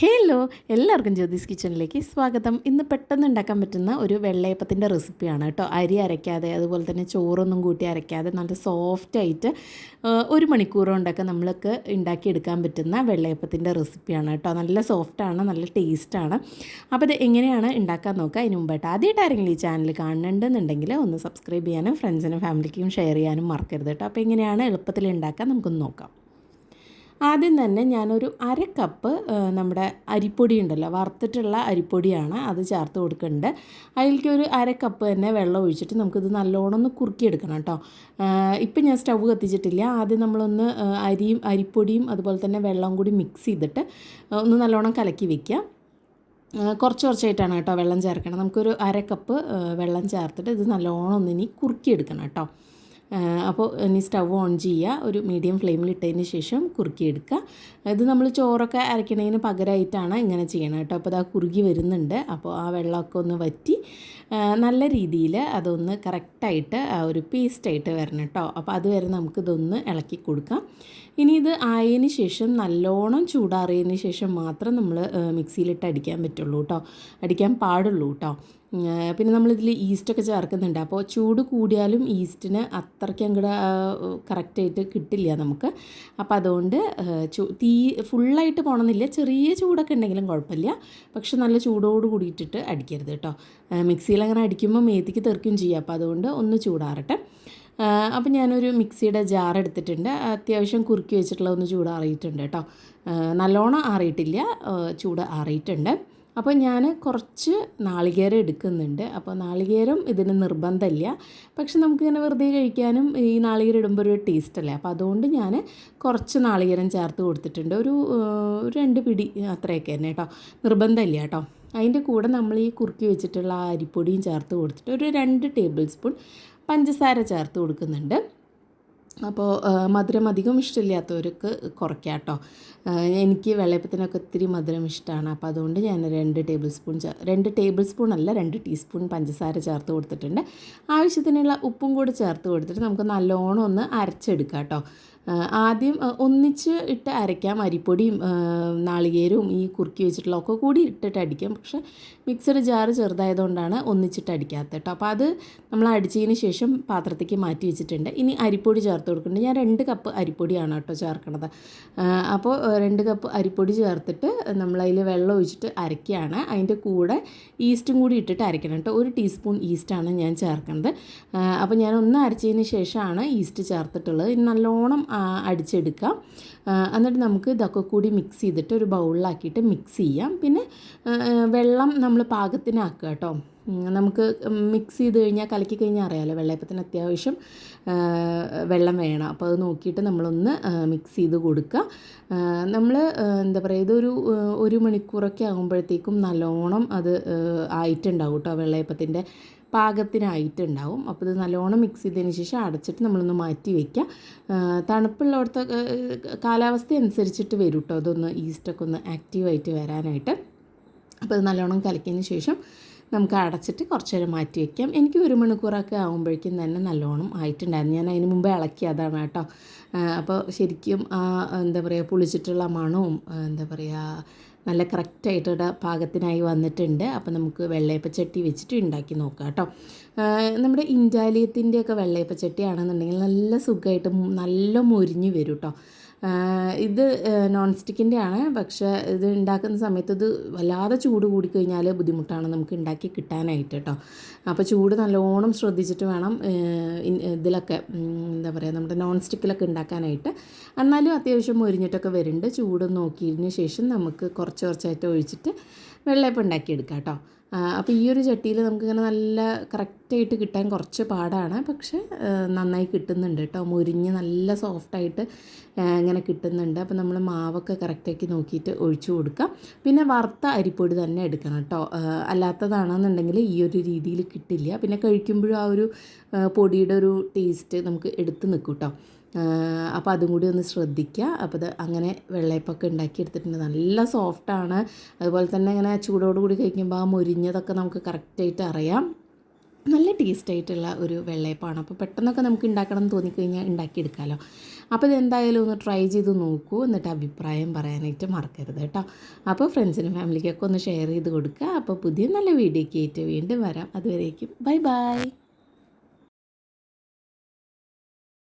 Hello എല്ലാവർക്കും ജ്യോതിസ് കിച്ചണിലേക്ക് സ്വാഗതം. ഇന്ന് പെട്ടെന്ന് ഉണ്ടാക്കാൻ പറ്റുന്ന ഒരു വെള്ളയപ്പത്തിന്റെ റെസിപ്പിയാണ് കേട്ടോ. അരി അരയ്ക്കാതെ അതുപോലെ തന്നെ ചോറൊന്നും കൂട്ടി അരയ്ക്കാതെ നല്ല സോഫ്റ്റായിട്ട് ഒരു മണിക്കൂർ കൊണ്ടൊക്കെ നമ്മൾക്ക് ഉണ്ടാക്കിയെടുക്കാൻ പറ്റുന്ന വെള്ളയപ്പത്തിന്റെ റെസിപ്പിയാണ് കേട്ടോ. നല്ല സോഫ്റ്റാണ് നല്ല ടേസ്റ്റാണ് അപ്പോൾ ഇത് എങ്ങനെയാണ് ഉണ്ടാക്കാൻ നോക്കുക അതിന് മുമ്പായിട്ട്. ആദ്യമായിട്ട് ആരെങ്കിലും ഈ ചാനൽ കാണുന്നുണ്ടെന്നുണ്ടെങ്കിൽ ഒന്ന് സബ്സ്ക്രൈബ് ചെയ്യാനും ഫ്രണ്ട്സിനും ഫാമിലിക്കും ഷെയർ ചെയ്യാനും മറക്കരുത് കേട്ടോ. അപ്പോൾ എങ്ങനെയാണ് എളുപ്പത്തിൽ ഉണ്ടാക്കാൻ നമുക്കൊന്ന് നോക്കാം. ആദ്യം തന്നെ ഞാനൊരു അര കപ്പ് നമ്മുടെ അരിപ്പൊടി ഉണ്ടല്ലോ വറുത്തിട്ടുള്ള അരിപ്പൊടിയാണ് അത് ചേർത്ത് കൊടുക്കുന്നുണ്ട്. അതിലേക്ക് ഒരു അര കപ്പ് തന്നെ വെള്ളം ഒഴിച്ചിട്ട് നമുക്കിത് നല്ലോണം ഒന്ന് കുറുക്കിയെടുക്കണം കേട്ടോ. ഇപ്പം ഞാൻ സ്റ്റവ് കത്തിച്ചിട്ടില്ല. ആദ്യം നമ്മളൊന്ന് അരിയും അരിപ്പൊടിയും അതുപോലെ തന്നെ വെള്ളവും കൂടി മിക്സ് ചെയ്തിട്ട് ഒന്ന് നല്ലോണം കലക്കി വെക്കുക. കുറച്ച് കുറച്ചായിട്ടാണ് കേട്ടോ വെള്ളം ചേർക്കണം നമുക്കൊരു അര കപ്പ് വെള്ളം ചേർത്തിട്ട് ഇത് നല്ലോണം ഒന്നിനി കുറുക്കിയെടുക്കണം കേട്ടോ. അപ്പോൾ ഇനി സ്റ്റൗ ഓൺ ചെയ്യുക ഒരു മീഡിയം ഫ്ലെയിമിൽ ഇട്ടതിന് ശേഷം കുറുക്കിയെടുക്കുക ഇത് നമ്മൾ ചോറൊക്കെ അരയ്ക്കണതിന് പകരമായിട്ടാണ് ഇങ്ങനെ ചെയ്യണം കേട്ടോ. അപ്പോൾ അത് കുറുകി വരുന്നുണ്ട്. അപ്പോൾ ആ വെള്ളമൊക്കെ ഒന്ന് വറ്റി നല്ല രീതിയിൽ അതൊന്ന് കറക്റ്റായിട്ട് ഒരു പേസ്റ്റായിട്ട് വരണം കേട്ടോ. അപ്പോൾ അതുവരെ നമുക്കിതൊന്ന് ഇളക്കി കൊടുക്കാം. ഇനി ഇത് ആയതിന് ശേഷം നല്ലോണം ചൂടാറിയതിന് ശേഷം മാത്രം നമ്മൾ മിക്സിയിലിട്ട് അടിക്കാൻ പറ്റുള്ളൂ കേട്ടോ. അടിക്കാൻ പാടുള്ളൂ കേട്ടോ. പിന്നെ നമ്മളിതിൽ ഈസ്റ്റൊക്കെ ചേർക്കുന്നുണ്ട്. അപ്പോൾ ചൂട് കൂടിയാലും ഈസ്റ്റിന് അത്രയ്ക്ക് അങ്ങോട്ട് കറക്റ്റായിട്ട് കിട്ടില്ല നമുക്ക്. അപ്പോൾ അതുകൊണ്ട് തീ ഫുള്ളായിട്ട് പോകണമെന്നില്ല ചെറിയ ചൂടൊക്കെ ഉണ്ടെങ്കിലും കുഴപ്പമില്ല. പക്ഷെ നല്ല ചൂടോട് കൂടിയിട്ടിട്ട് അടിക്കരുത് കേട്ടോ. മിക്സിയിൽ അങ്ങനെ അടിക്കുമ്പോൾ മേത്തിക്ക് തെറിക്കും ചെയ്യുക അപ്പോൾ അതുകൊണ്ട് ഒന്ന് ചൂടാറട്ടെ. അപ്പോൾ ഞാനൊരു മിക്സിയുടെ ജാർ എടുത്തിട്ടുണ്ട്. അത്യാവശ്യം കുറുക്കി വെച്ചിട്ടുള്ള ഒന്ന് ചൂടാറിയിട്ടുണ്ട് കേട്ടോ. നല്ലോണം ആറിയിട്ടില്ല. ചൂട് ആറിയിട്ടുണ്ട്. അപ്പോൾ ഞാൻ കുറച്ച് നാളികേരം എടുക്കുന്നുണ്ട്. അപ്പോൾ നാളികേരം ഇതിന് നിർബന്ധമില്ല. പക്ഷെ നമുക്കിങ്ങനെ വെറുതെ കഴിക്കാനും ഈ നാളികേരം ഇടുമ്പോൾ ഒരു ടേസ്റ്റ് അല്ലേ? അപ്പോൾ അതുകൊണ്ട് ഞാൻ കുറച്ച് നാളികേരം ചേർത്ത് കൊടുത്തിട്ടുണ്ട്. ഒരു രണ്ട് പിടി അത്രയൊക്കെ തന്നെ കേട്ടോ. നിർബന്ധമില്ല കേട്ടോ. അതിന്റെ കൂടെ നമ്മൾ ഈ കുറുക്കി വെച്ചിട്ടുള്ള അരിപ്പൊടിയും ചേർത്ത് കൊടുത്തിട്ട് ഒരു രണ്ട് ടേബിൾ സ്പൂൺ പഞ്ചസാര ചേർത്ത് കൊടുക്കുന്നുണ്ട്. അപ്പോൾ മധുരം അധികം ഇഷ്ടമില്ലാത്തവർക്ക് കുറയ്ക്കാം കേട്ടോ. എനിക്ക് വെള്ളയപ്പത്തിനൊക്കെ ഒത്തിരി മധുരം ഇഷ്ടമാണ്. അപ്പോൾ അതുകൊണ്ട് ഞാൻ രണ്ട് ടേബിൾ സ്പൂൺ രണ്ട് ടേബിൾ സ്പൂൺ അല്ല രണ്ട് ടീസ്പൂൺ പഞ്ചസാര ചേർത്ത് കൊടുത്തിട്ടുണ്ട്. ആവശ്യത്തിനുള്ള ഉപ്പും കൂടി ചേർത്ത് കൊടുത്തിട്ട് നമുക്ക് നല്ലോണം ഒന്ന് അരച്ചെടുക്കാം കേട്ടോ. ആദ്യം ഒന്നിച്ച് ഇട്ട് അരയ്ക്കാം. അരിപ്പൊടിയും നാളികേരവും ഈ കുറുക്കി വെച്ചിട്ടുള്ള ഒക്കെ കൂടി ഇട്ടിട്ട് അടിക്കാം. പക്ഷെ മിക്സഡ് ജാറ് ചെറുതായതുകൊണ്ടാണ് ഒന്നിച്ചിട്ട് അടിക്കാത്തത് കേട്ടോ. അപ്പോൾ അത് നമ്മൾ അടിച്ചതിന് ശേഷം പാത്രത്തേക്ക് മാറ്റി വെച്ചിട്ടുണ്ട്. ഇനി അരിപ്പൊടി ചേർത്ത് കൊടുക്കുന്നുണ്ട്. ഞാൻ രണ്ട് കപ്പ് അരിപ്പൊടിയാണ് കേട്ടോ ചേർക്കണത്. അപ്പോൾ രണ്ട് കപ്പ് അരിപ്പൊടി ചേർത്തിട്ട് നമ്മളതിൽ വെള്ളം ഒഴിച്ചിട്ട് അരയ്ക്കുകയാണ്. അതിന്റെ കൂടെ ഈസ്റ്റും കൂടി ഇട്ടിട്ട് അരയ്ക്കണം കേട്ടോ. ഒരു ടീസ്പൂൺ ഈസ്റ്റാണ് ഞാൻ ചേർക്കുന്നത്. അപ്പോൾ ഞാൻ ഒന്ന് അരച്ചതിന് ശേഷമാണ് ഈസ്റ്റ് ചേർത്തിട്ടുള്ളത്. ഇത് നല്ലോണം അടിച്ചെടുക്കാം. എന്നിട്ട് നമുക്ക് ഇതൊക്കെ കൂടി മിക്സ് ചെയ്തിട്ട് ഒരു ബൗളിലാക്കിയിട്ട് മിക്സ് ചെയ്യാം. പിന്നെ വെള്ളം നമ്മൾ പാകത്തിനാക്കുക കേട്ടോ. നമുക്ക് മിക്സ് ചെയ്ത് കഴിഞ്ഞാൽ കലക്കി കഴിഞ്ഞാൽ അറിയാമല്ലോ വെള്ളയപ്പത്തിന് അത്യാവശ്യം വെള്ളം വേണം. അപ്പോൾ അത് നോക്കിയിട്ട് നമ്മളൊന്ന് മിക്സ് ചെയ്ത് കൊടുക്കുക. നമ്മൾ എന്താ പറയുക ഇതൊരു ഒരു മണിക്കൂറൊക്കെ ആകുമ്പോഴത്തേക്കും നല്ലോണം അത് ആയിട്ടുണ്ടാവും കേട്ടോ. വെള്ളയപ്പത്തിന്റെ പാകത്തിനായിട്ടുണ്ടാവും. അപ്പോൾ ഇത് നല്ലോണം മിക്സ് ചെയ്തതിന് ശേഷം അടച്ചിട്ട് നമ്മളൊന്ന് മാറ്റി വയ്ക്കുക തണുപ്പുള്ളവിടുത്തെ കാലാവസ്ഥ അനുസരിച്ചിട്ട് വരും കേട്ടോ. അതൊന്ന് ഈസ്റ്റൊക്കെ ഒന്ന് ആക്റ്റീവായിട്ട് വരാനായിട്ട്. അപ്പോൾ ഇത് നല്ലോണം കലക്കിയതിന് ശേഷം നമുക്ക് അടച്ചിട്ട് കുറച്ച് നേരം മാറ്റി വയ്ക്കാം. എനിക്ക് ഒരു മണിക്കൂറൊക്കെ ആകുമ്പോഴേക്കും തന്നെ നല്ലോണം ആയിട്ടുണ്ടായിരുന്നു. ഞാൻ അതിന് മുമ്പേ ഇളക്കിയതാണ് കേട്ടോ. അപ്പോൾ ശരിക്കും എന്താ പറയുക പുളിച്ചിട്ടുള്ള മണവും എന്താ പറയുക നല്ല കറക്റ്റായിട്ട് പാകത്തിനായി വന്നിട്ടുണ്ട്. അപ്പോൾ നമുക്ക് വെള്ളയപ്പച്ചട്ടി വെച്ചിട്ട് ഉണ്ടാക്കി നോക്കാം കേട്ടോ. നമ്മുടെ ഇൻഡാലിയത്തിന്റെയൊക്കെ വെള്ളയപ്പച്ചട്ടി ആണെന്നുണ്ടെങ്കിൽ നല്ല സുഖമായിട്ട് നല്ല മൊരിഞ്ഞ് വരും കേട്ടോ. ഇത് നോൺ സ്റ്റിക്കിന്റെ ആണ് പക്ഷേ ഇത് ഉണ്ടാക്കുന്ന സമയത്ത് ഇത് വല്ലാതെ ചൂട് കൂടിക്കഴിഞ്ഞാൽ ബുദ്ധിമുട്ടാണ് നമുക്ക് ഉണ്ടാക്കി കിട്ടാനായിട്ട് കേട്ടോ അപ്പോൾ ചൂട് നല്ലോണം ശ്രദ്ധിച്ചിട്ട് വേണം ഇതിലൊക്കെ എന്താ പറയുക നമ്മുടെ നോൺ സ്റ്റിക്കിലൊക്കെ ഉണ്ടാക്കാനായിട്ട് എന്നാലും അത്യാവശ്യം മൊരിഞ്ഞിട്ടൊക്കെ വരുന്നുണ്ട് ചൂട് നോക്കിയതിന് ശേഷം നമുക്ക് കുറച്ച് കുറച്ചായിട്ട് ഒഴിച്ചിട്ട് വെള്ളയപ്പം ഉണ്ടാക്കിയെടുക്കാം കേട്ടോ അപ്പോൾ ഈ ഒരു ചട്ടിയിൽ നമുക്കിങ്ങനെ നല്ല കറക്റ്റായിട്ട് കിട്ടാൻ കുറച്ച് പാടാണ്. പക്ഷേ നന്നായി കിട്ടുന്നുണ്ട് കേട്ടോ മുരിഞ്ഞ് നല്ല സോഫ്റ്റായിട്ട് ഇങ്ങനെ കിട്ടുന്നുണ്ട്. അപ്പോൾ നമ്മൾ മാവൊക്കെ കറക്റ്റാക്കി നോക്കിയിട്ട് ഒഴിച്ചു കൊടുക്കാം. പിന്നെ വറുത്ത അരിപ്പൊടി തന്നെ എടുക്കണം കേട്ടോ അല്ലാത്തതാണെന്നുണ്ടെങ്കിൽ ഈ ഒരു രീതിയിൽ കിട്ടില്ല. പിന്നെ കഴിക്കുമ്പോഴും ആ ഒരു പൊടിയുടെ ഒരു ടേസ്റ്റ് നമുക്ക് എടുത്ത് നിൽക്കും കേട്ടോ അപ്പോൾ അതും കൂടി ഒന്ന് ശ്രദ്ധിക്കുക അപ്പോൾ അത് അങ്ങനെ വെള്ളയപ്പൊക്കെ ഉണ്ടാക്കിയെടുത്തിട്ടുണ്ട് നല്ല സോഫ്റ്റാണ് അതുപോലെ തന്നെ ഇങ്ങനെ ചൂടോട് കൂടി കഴിക്കുമ്പോൾ ആ മുരിഞ്ഞതൊക്കെ നമുക്ക് കറക്റ്റായിട്ട് അറിയാം. നല്ല ടേസ്റ്റ് ആയിട്ടുള്ള ഒരു വെള്ളയപ്പമാണ് അപ്പോൾ പെട്ടെന്നൊക്കെ നമുക്ക് ഉണ്ടാക്കണം എന്ന് തോന്നിക്കഴിഞ്ഞാൽ ഉണ്ടാക്കിയെടുക്കാമല്ലോ അപ്പോൾ ഇതെന്തായാലും ഒന്ന് ട്രൈ ചെയ്ത് നോക്കൂ. എന്നിട്ട് അഭിപ്രായം പറയാനായിട്ട് മറക്കരുത് കേട്ടോ. അപ്പോൾ ഫ്രണ്ട്സിനും ഫാമിലിക്കൊക്കെ ഒന്ന് ഷെയർ ചെയ്ത് കൊടുക്കുക അപ്പോൾ പുതിയ നല്ല വീഡിയോയ്ക്ക് ആയിട്ട് വീണ്ടും വരാം. അതുവരേക്കും ബൈ ബൈ